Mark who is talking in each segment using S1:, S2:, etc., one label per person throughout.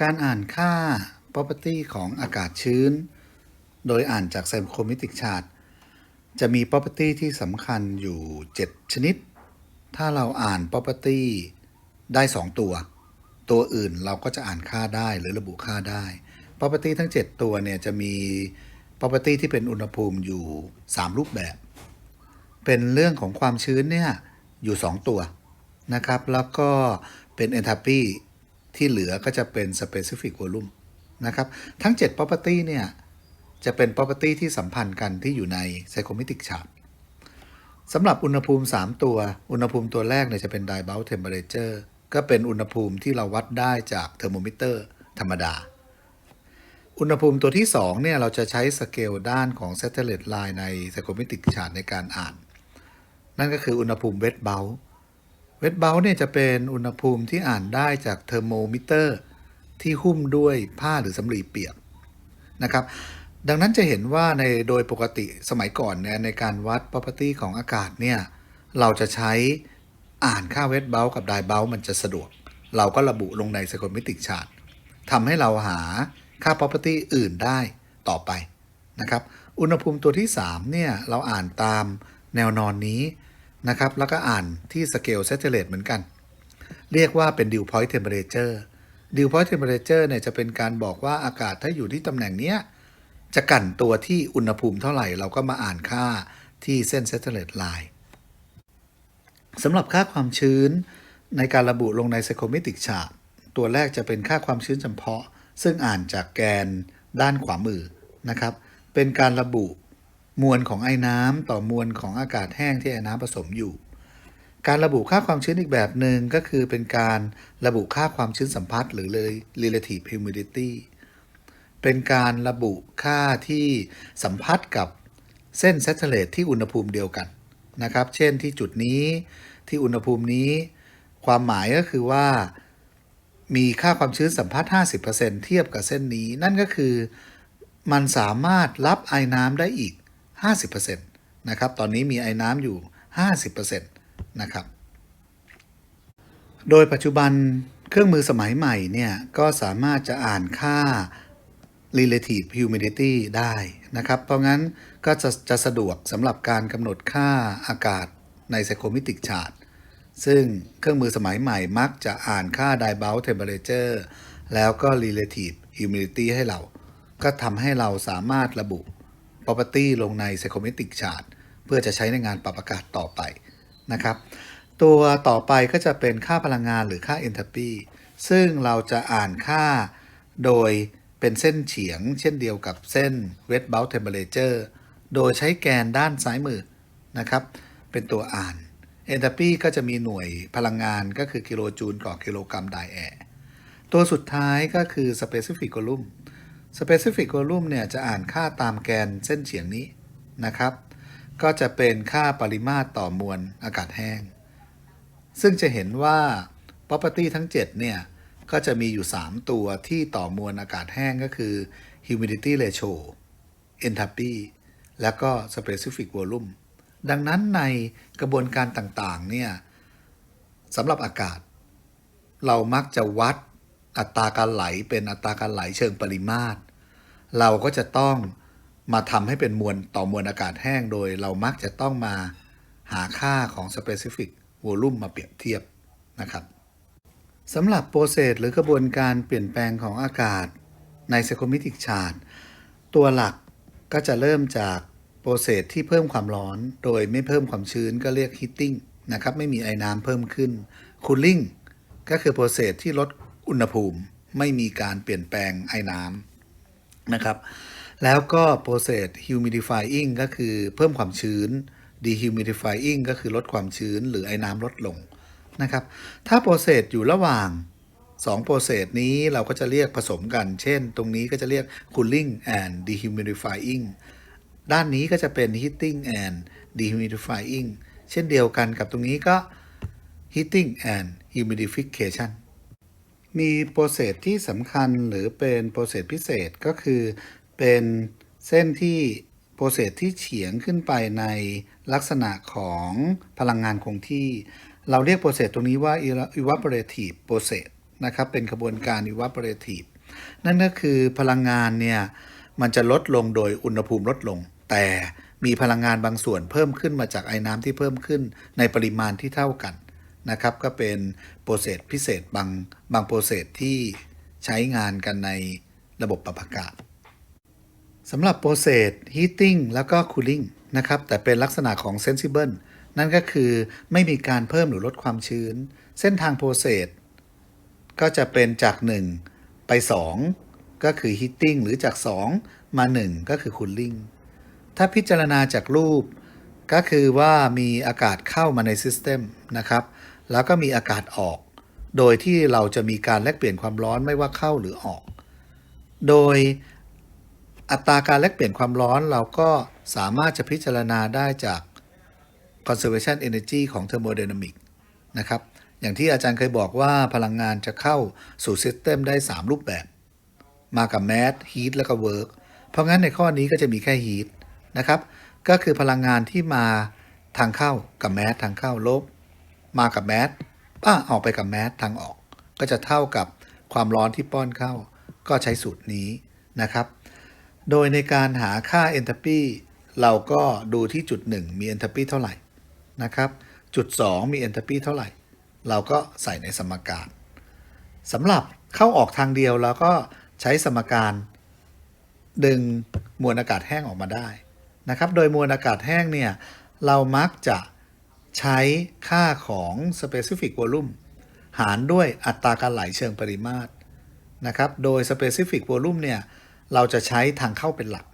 S1: การอ่านค่า property ของอากาศชื้น โดยอ่านจาก psychrometric chart จะมี property ที่สำคัญอยู่ 7 ชนิด ถ้าเราอ่าน property ได้ 2 ตัว ตัวอื่นเราก็จะอ่านค่าได้หรือระบุค่าได้ property ทั้ง 7 ตัวเนี่ยจะมี property ที่เป็นอุณหภูมิอยู่ 3 รูปแบบ เป็นเรื่องของความชื้นเนี่ยอยู่ 2 ตัวนะครับ แล้วก็เป็น enthalpy ที่เหลือก็จะเป็น specific volume นะครับ ทั้ง 7 property เนี่ย จะเป็น property ที่สัมพันธ์กันที่อยู่ใน psychometric chart สำหรับอุณหภูมิ 3 ตัว อุณหภูมิตัวแรกเนี่ยจะเป็น dibout temperature ก็เป็นอุณหภูมิที่เราวัดได้จากเทอร์โมมิเตอร์ธรรมดา อุณหภูมิตัวที่ 2 เนี่ย เราจะใช้สเกลด้านของ satellite line ใน psychometric chart ในการอ่าน นั่นก็คืออุณหภูมิ wet bulb wet bulb เนี่ยจะเป็นอุณหภูมิที่อ่านได้จากเทอร์โมมิเตอร์ที่หุ้มด้วยผ้าหรือสำลีเปียกนะครับ ดังนั้นจะเห็นว่าในโดยปกติสมัยก่อนเนี่ยในการวัด property ของอากาศเนี่ยเราจะใช้อ่านค่า wet bulb กับ dry bulb มันจะสะดวก เราก็ระบุลงใน psychrometric chart ทำให้เราหาค่า property อื่นได้ต่อไปนะครับ อุณหภูมิตัวที่3เนี่ยเราอ่านตามแนวนอนนี้ นะครับ แล้วก็อ่านที่สเกล satellite เหมือนกัน เรียกว่าเป็น dew point temperature dew point temperature เนี่ยจะเป็นการบอกว่าอากาศถ้าอยู่ที่ตำแหน่งเนี้ย จะกั่นตัวที่อุณหภูมิเท่าไหร่ เราก็มาอ่านค่าที่เส้น satellite line สำหรับค่าความชื้นในการระบุลงใน psychrometric chart ตัวแรกจะเป็นค่าความชื้นจำเพาะ ซึ่งอ่านจากแกนด้านขวามือนะครับ เป็นการระบุ มวลของไอ้น้ำต่อมวลของอากาศแห้งที่ไอ้น้ำผสมอยู่ การระบุค่าความชื้นอีกแบบหนึ่งก็คือเป็นการระบุค่าความชื้นสัมพัทธ์หรือ relative humidity เป็นการระบุค่าที่สัมพัทธ์กับเส้น satellite ที่อุณหภูมิเดียวกันนะครับ เช่นที่จุดนี้ที่อุณหภูมินี้ ความหมายก็คือว่า มีค่าความชื้นสัมพัทธ์50%เทียบกับเส้นนี้ นั่นก็คือ มันสามารถรับไอ้น้ำได้อีก 50%นะครับ ตอนนี้มีไอ้น้ำอยู่ 50%นะครับ โดยปัจจุบันเครื่องมือสมัยใหม่เนี่ยก็สามารถจะอ่านค่า relative humidity ได้นะครับ เพราะงั้นก็จะจะสะดวกสำหรับการกำหนดค่าอากาศใน psychrometric chart ซึ่งเครื่องมือสมัยใหม่มักจะอ่านค่า dibout temperature แล้วก็ relative humidity ให้เรา ก็ทำให้เราสามารถระบุ property ลงใน psychometric chart เพื่อจะใช้ในงานปรับอากาศต่อไปนะครับ ตัวต่อไปก็จะเป็นค่าพลังงานหรือค่า enthalpy ซึ่งเราจะอ่านค่าโดยเป็นเส้นเฉียง เช่นเดียวกับเส้น wet bulb temperature โดยใช้แกนด้านซ้ายมือนะครับ เป็นตัวอ่าน enthalpy ก็จะมีหน่วยพลังงานก็คือกิโลจูลต่อกิโลกรัมไดแอร์ตัวสุดท้ายก็คือ specific volume specific volume เนี่ยจะอ่านค่าตามแกนเส้นเฉียงนี้นะครับ ก็จะเป็นค่าปริมาตรต่อมวลอากาศแห้ง ซึ่งจะเห็นว่า property ทั้ง 7 เนี่ย ก็จะมีอยู่ 3 ตัวที่ต่อมวลอากาศแห้งก็คือ humidity ratio enthalpy แล้วก็ specific volume ดังนั้นในกระบวนการต่าง ๆ เนี่ยสำหรับอากาศ เรามักจะวัด อัตราการไหลเป็นอัตราการไหลเชิงปริมาตร เราก็จะต้องมาทำให้เป็นมวลต่อมวลอากาศแห้งโดย เรามักจะต้องมาหาค่าของ specific volume มาเปรียบเทียบนะครับสำหรับโปรเซสหรือกระบวนการเปลี่ยนแปลงของอากาศใน psychrometric chart ตัวหลักก็จะเริ่มจากโปรเซสที่เพิ่มความร้อน โดยไม่เพิ่มความชื้นก็เรียก heating นะครับไม่มีไอ้น้ำเพิ่มขึ้น cooling ก็คือโปรเซสที่ลด อุณหภูมิไม่มีการเปลี่ยนแปลงไอ้น้ำนะครับ แล้วก็โปรเซส humidifying ก็คือเพิ่มความชื้น dehumidifying ก็คือลดความชื้นหรือไอ้น้ำลดลงนะครับ ถ้าโปรเซสอยู่ระหว่าง2โปรเซสนี้เราก็จะเรียกผสมกัน เช่น ตรงนี้ก็จะเรียก cooling and dehumidifying ด้านนี้ก็จะเป็น heating and dehumidifying เช่นเดียวกันกับตรงนี้ก็ heating and humidification มีโปรเซสที่สำคัญหรือเป็นโปรเซสพิเศษก็คือ เป็นเส้นที่โปรเซสที่เฉียงขึ้นไปในลักษณะของพลังงานคงที่ เราเรียกโปรเซสตรงนี้ว่า evaporative process นะครับเป็นกระบวนการ evaporative นั่นก็คือพลังงานเนี่ยมันจะลดลงโดยอุณหภูมิลดลง แต่มีพลังงานบางส่วนเพิ่มขึ้นมาจากไอ้น้ำที่เพิ่มขึ้นในปริมาณที่เท่ากัน นะครับ ก็เป็นโปรเซสพิเศษบางบางโปรเซสที่ใช้งานกันในระบบปรับอากาศสำหรับโปรเซส heating แล้วก็ cooling นะครับ แต่เป็นลักษณะของ sensible นั่นก็คือไม่มีการเพิ่มหรือลดความชื้น เส้นทางโปรเซสก็จะเป็นจาก 1 ไป 2 ก็คือ heating หรือจาก 2 มา 1 ก็คือ cooling ถ้าพิจารณาจากรูปก็คือว่ามีอากาศเข้ามาใน system นะครับ แล้วก็มีอากาศออก โดยที่เราจะมีการแลกเปลี่ยนความร้อนไม่ว่าเข้าหรือออก โดยอัตราการแลกเปลี่ยนความร้อนเราก็สามารถจะพิจารณาได้จาก conservation energy ของ thermodynamic นะครับ อย่างที่อาจารย์เคยบอกว่าพลังงานจะเข้าสู่ system ได้ 3 รูปแบบ มากับ mass heat แล้วก็ work เพราะงั้นในข้อนี้ก็จะมีแค่ heat นะครับ ก็คือพลังงานที่มาทางเข้ากับ mass ทางเข้าลบ มากับ mass ป้าออกไปกับ mass ทางออก ก็จะเท่ากับความร้อนที่ป้อนเข้า ก็ใช้สูตรนี้นะครับ โดยในการหาค่า enthalpy เราก็ดูที่จุด 1 มี enthalpy เท่าไหร่นะครับจุด 2 มี enthalpy เท่าไหร่ เราก็ใส่ในสมการสำหรับเข้าออกทางเดียวเราก็ใช้สมการ ดึงมวลอากาศแห้งออกมาได้นะครับ โดยมวลอากาศแห้งเนี่ยเรามักจะ ใช้ค่าของ specific volume หารด้วยอัตราการไหลเชิงปริมาตรนะครับ โดย specific volume เนี่ย เราจะใช้ทางเข้าเป็นหลัก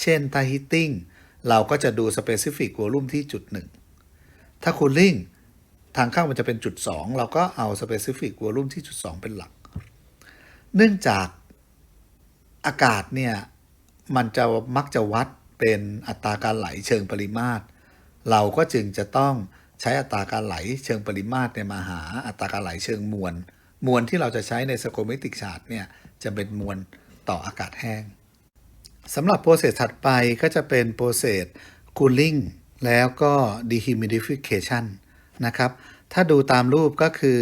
S1: เช่นถ้า heating เราก็จะดู specific volume ที่จุด 1 ถ้า cooling ทางเข้ามันจะเป็นจุด 2 เราก็เอา specific volume ที่จุด 2 เป็นหลัก เนื่องจากอากาศเนี่ย มันจะมักจะวัดเป็นอัตราการไหลเชิงปริมาตร เราก็จึงจะต้อง ใช้อัตราการไหลเชิงปริมาตรเนี่ยมาหาอัตราการไหลเชิงมวล มวลที่เราจะใช้ในสโคเมติกชาร์ตเนี่ยจะเป็นมวลต่ออากาศแห้งสำหรับโปรเซสถัดไปก็จะเป็นโปรเซส cooling แล้วก็ dehumidification นะครับ ถ้าดูตามรูปก็คือ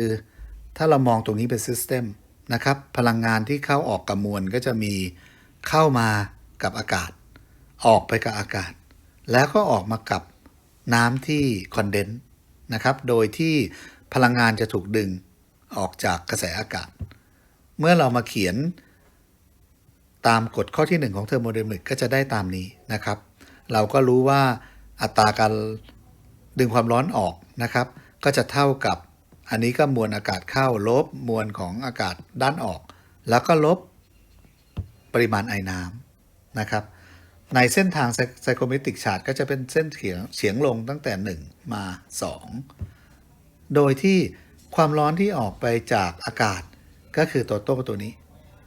S1: ถ้าเรามองตรงนี้เป็น system นะครับ พลังงานที่เข้าออกกับมวลก็จะมีเข้ามากับอากาศ ออกไปกับอากาศ แล้วก็ออกมากับ น้ำที่คอนเดนซ์นะครับ โดยที่พลังงานจะถูกดึงออกจากกระแสอากาศ เมื่อเรามาเขียนตามกฎข้อที่ 1 ของเทอร์โมไดนามิกก็จะได้ตามนี้นะครับ เราก็รู้ว่าอัตราการดึงความร้อนออกนะครับ ก็จะเท่ากับอันนี้ก็มวลอากาศเข้าลบมวลของอากาศด้านออก แล้วก็ลบปริมาณไอน้ำนะครับ ในเส้นทางไซโคเมตริกชาร์ตก็จะเป็นเส้นเฉียงเฉียงลงตั้งแต่ 1 มา 2 โดยที่ความร้อนที่ออกไปจากอากาศก็คือตัวโต้ตัวนี้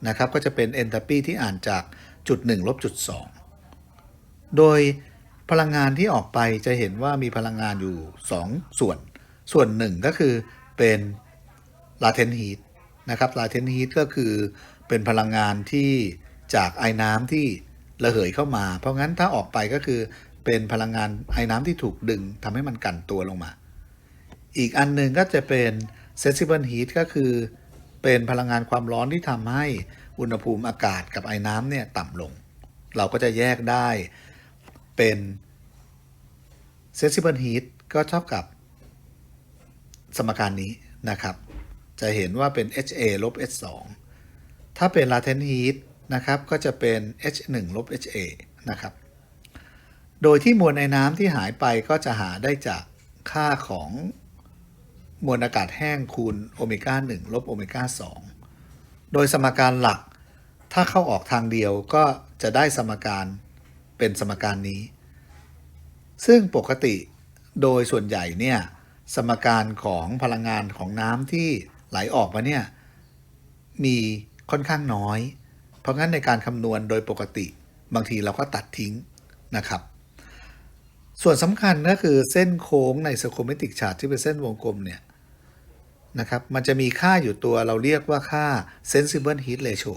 S1: นะครับก็จะเป็นเอนทาปีที่อ่านจากจุด1ลบจุด2โดยพลังงานที่ออกไปจะเห็นว่ามีพลังงานอยู่ 2 ส่วน ส่วนหนึ่งก็คือเป็น latent heat นะครับ latent heat ก็คือเป็นพลังงานที่จากไอ้น้ำที่ ระเหยเข้ามา เพราะงั้นถ้าออกไปก็คือเป็นพลังงานไอ้น้ำที่ถูกดึงทำให้มันกั่นตัวลงมา อีกอันหนึ่งก็จะเป็น sensible heat ก็คือ เป็นพลังงานความร้อนที่ทำให้อุณหภูมิอากาศกับไอ้น้ำเนี่ยต่ำลง เราก็จะแยกได้เป็น sensible heat ก็เท่ากับ สมการนี้นะครับ จะเห็นว่าเป็น HA ลบ H2 ถ้าเป็น latent heat นะครับก็จะเป็น H1 ลบ HA นะครับ โดยที่มวลไอ้น้ำที่หายไปก็จะหาได้จากค่าของมวลอากาศแห้งคูณโอเมก้า1ลบโอเมก้า2โดยสมการหลัก ถ้าเข้าออกทางเดียวก็จะได้สมการเป็นสมการนี้ ซึ่งปกติโดยส่วนใหญ่เนี่ยสมการของพลังงานของน้ำที่ไหลออกมาเนี่ยมีค่อนข้างน้อย เพราะงั้นในการคำนวณโดยปกติ บางทีเราก็ตัดทิ้งนะครับ ส่วนสำคัญก็คือเส้นโค้งในสโคเมติกชาร์ตที่เป็นเส้นวงกลมเนี่ยนะครับ มันจะมีค่าอยู่ตัวเราเรียกว่าค่า sensible heat ratio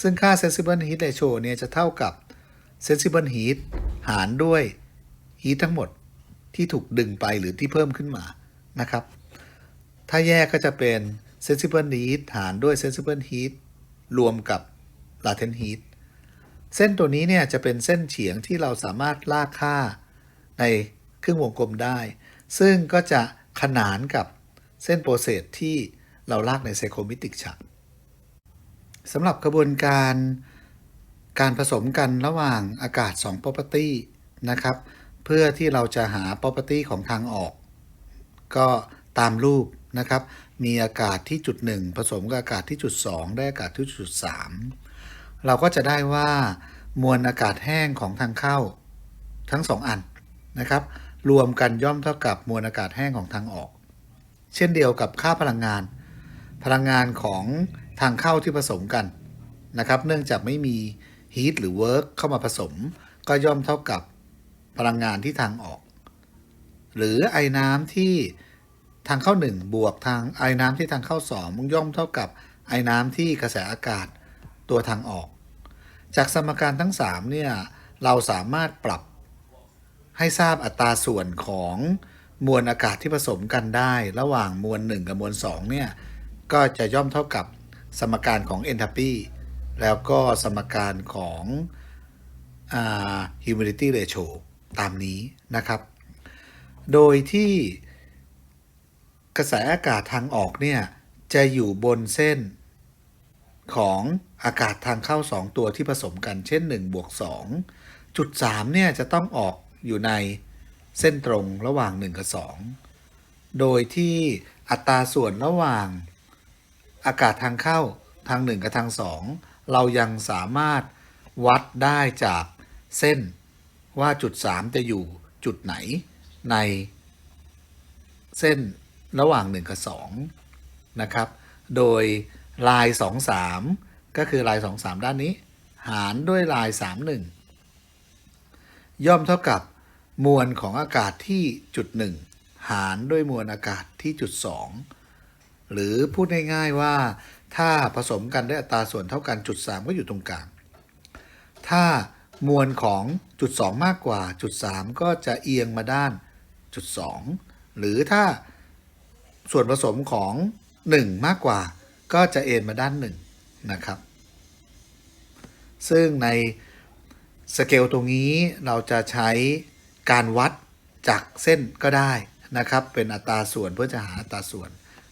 S1: ซึ่งค่า sensible heat ratio เนี่ยจะเท่ากับ sensible heat หารด้วย heat ทั้งหมดที่ถูกดึงไปหรือที่เพิ่มขึ้นมานะครับ ถ้าแยกก็จะเป็น sensible heat หารด้วย sensible heat รวมกับ latent heat เส้นตัวนี้เนี่ยจะเป็นเส้นเฉียงที่เราสามารถลากค่าในครึ่งวงกลมได้ ซึ่งก็จะขนานกับเส้นโปรเซสที่เราลากในไซโครมิติกชาร์ตสำหรับกระบวนการการผสมกันระหว่างอากาศ 2 property นะครับ เพื่อที่เราจะหา property ของทางออก ก็ตามรูปนะครับ มีอากาศที่จุด 1 ผสมกับอากาศที่จุด 2 ได้อากาศที่จุด 3 เราก็จะได้ว่ามวลอากาศแห้งของทางเข้าทั้ง2อันนะครับ รวมกันย่อมเท่ากับมวลอากาศแห้งของทางออก เช่นเดียวกับค่าพลังงาน พลังงานของทางเข้าที่ผสมกันนะครับ เนื่องจากไม่มี heat หรือ work เข้ามาผสม ก็ย่อมเท่ากับพลังงานที่ทางออก หรือไอ้น้ำที่ทางเข้า 1 บวกทางไอ้น้ำที่ทางเข้า2มันย่อมเท่ากับไอ้น้ำที่กระแสอากาศตัวทางออก จากสมการทั้ง3เนี่ยเราสามารถปรับให้ทราบอัตราส่วนของมวลอากาศที่ผสมกันได้ ระหว่างมวล 1 กับมวล2เนี่ยก็จะย่อมเท่ากับสมการของ enthalpy แล้วก็สมการของอ่า humidity ratio ตามนี้นะครับ โดยที่กระแสอากาศทางออกเนี่ยจะอยู่บนเส้น ของอากาศทางเข้า 2 ตัวที่ผสมกันเช่น1บวก2จุด3เนี่ยจะต้องออกอยู่ในเส้นตรงระหว่าง 1 กับ 2 โดยที่อัตราส่วนระหว่างอากาศทางเข้าทาง 1 กับทาง 2 เรายังสามารถวัดได้จากเส้นว่าจุด 3 จะอยู่จุดไหนในเส้นระหว่าง 1 กับ 2 นะครับ โดย ลาย 2 3 ก็คือลาย 2 3 ด้านนี้ หารด้วยลาย 3 1 ย่อมเท่ากับมวลของอากาศที่จุด 1 หารด้วยมวลอากาศที่จุด 2 หรือพูดง่ายๆว่า ถ้าผสมกันด้วยอัตราส่วนเท่ากันจุด 3 ก็อยู่ตรงกลาง ถ้ามวลของจุด 2 มากกว่าจุด 3 ก็จะเอียงมาด้านจุด 2 หรือถ้าส่วนผสมของ 1 มากกว่า ก็จะเอ็นมาด้าน1นะครับ ซึ่งในสเกลตรงนี้เราจะใช้การวัดจากเส้นก็ได้นะครับ เป็นอัตราส่วนเพื่อจะหาอัตราส่วน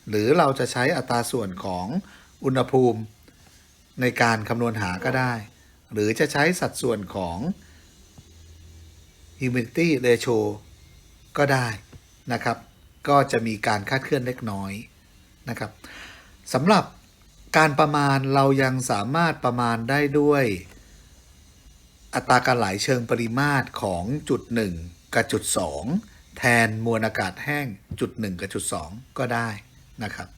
S1: หรือเราจะใช้อัตราส่วนของอุณหภูมิในการคำนวณหาก็ได้ หรือจะใช้สัดส่วนของ humidity ratio ก็ได้นะครับ ก็จะมีการคาดเคลื่อนเล็กน้อยนะครับ สำหรับการประมาณเรายังสามารถประมาณได้ด้วย อัตราการไหลเชิงปริมาตรของจุด 1 กับจุด 2 แทนมวลอากาศแห้งจุด 1 กับจุด 2 ก็ได้นะครับ